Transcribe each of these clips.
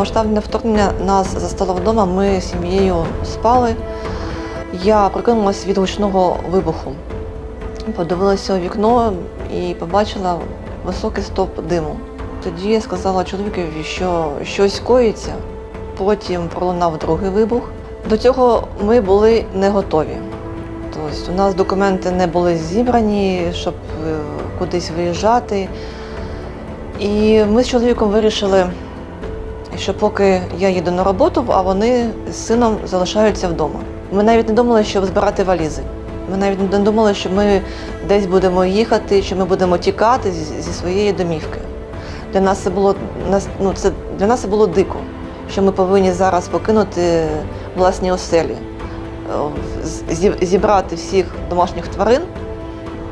Повномасштабне вторгнення нас застало вдома. Ми з сім'єю спали. Я прокинулася від гучного вибуху. Подивилася у вікно і побачила високий стоп диму. Тоді я сказала чоловікові, що щось коїться. Потім пролунав другий вибух. До цього ми були не готові. Тобто у нас документи не були зібрані, щоб е, кудись виїжджати. І ми з чоловіком вирішили, що поки я їду на роботу, а вони з сином залишаються вдома. Ми навіть не думали, щоб збирати валізи. Ми навіть не думали, що ми десь будемо їхати, що ми будемо тікати зі своєї домівки. Для нас це було ну, це для нас це було дико, що ми повинні зараз покинути власні оселі, е, зібрати всіх домашніх тварин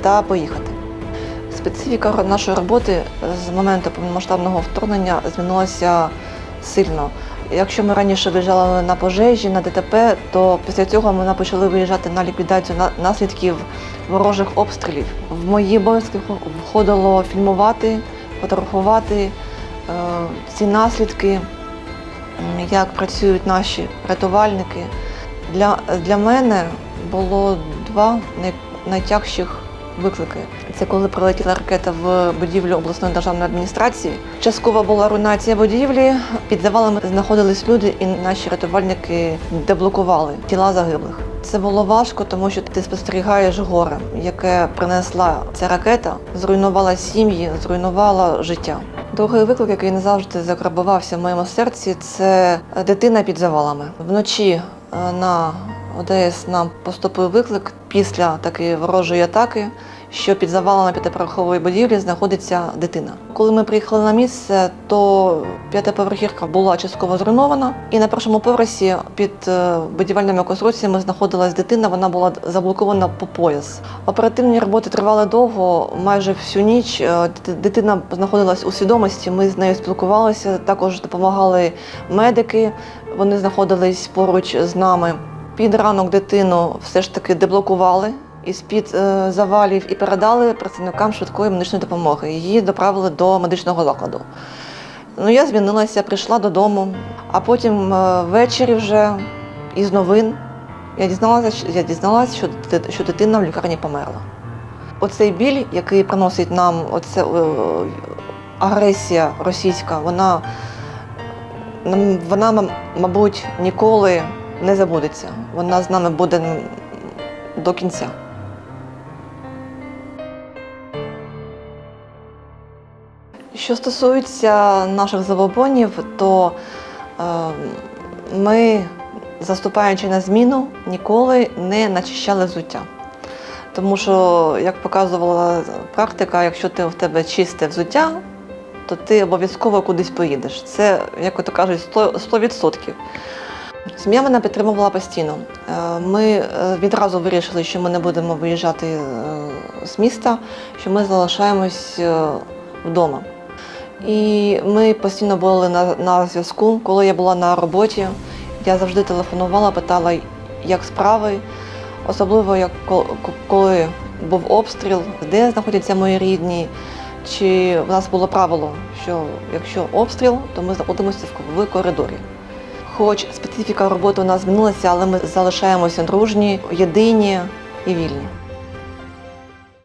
та поїхати. Специфіка нашої роботи з моменту повномасштабного вторгнення змінилася сильно. Якщо ми раніше виїжджали на пожежі, на ДТП, то після цього ми почали виїжджати на ліквідацію наслідків ворожих обстрілів. В мої обов'язки входило фільмувати, фотографувати е, ці наслідки, як працюють наші рятувальники. Для, для мене було два най, найтягших виклики. Це коли прилетіла ракета в будівлю обласної державної адміністрації. Часткова була руйнація будівлі. Під завалами знаходились люди, і наші рятувальники деблокували тіла загиблих. Це було важко, тому що ти спостерігаєш горе, яке принесла ця ракета, зруйнувала сім'ї, зруйнувала життя. Другий виклик, який не завжди заграбувався в моєму серці, це дитина під завалами. Вночі е, на ОДС нам поступив виклик після такої ворожої атаки, що під завалами п'ятиповерхової будівлі знаходиться дитина. Коли ми приїхали на місце, то п'ятиповерхівка була частково зруйнована, і на першому поверсі під е, будівельними конструкціями знаходилась дитина. Вона була заблокована по пояс. Оперативні роботи тривали довго, майже всю ніч. Е, Дитина знаходилась у свідомості. Ми з нею спілкувалися. Також допомагали медики. Вони знаходились поруч з нами. Під ранок дитину все ж таки деблокували із-під е, завалів і передали працівникам швидкої медичної допомоги. Її доправили до медичного закладу. Ну, я звільнилася, прийшла додому, а потім е, ввечері вже із новин я дізналася, я дізналася, що, що дитина в лікарні померла. Оцей біль, який приносить нам оце, е, агресія російська, вона, вона, мабуть, ніколи не забудеться. Вона з нами буде до кінця. Що стосується наших забобонів, то е, ми, заступаючи на зміну, ніколи не начищали взуття. Тому що, як показувала практика, якщо ти в тебе чисте взуття, то ти обов'язково кудись поїдеш. Це, як то кажуть, 100%. 100%. Сім'я мене підтримувала постійно. Е, Ми е, відразу вирішили, що ми не будемо виїжджати е, з міста, що ми залишаємось вдома. І ми постійно були на, на зв'язку. Коли я була на роботі, я завжди телефонувала, питала, як справи, особливо як ко- ко- коли був обстріл, де знаходяться мої рідні. Чи в нас було правило, що якщо обстріл, то ми знаходимося в коридорі. Хоч специфіка роботи у нас змінилася, але ми залишаємося дружні, єдині і вільні.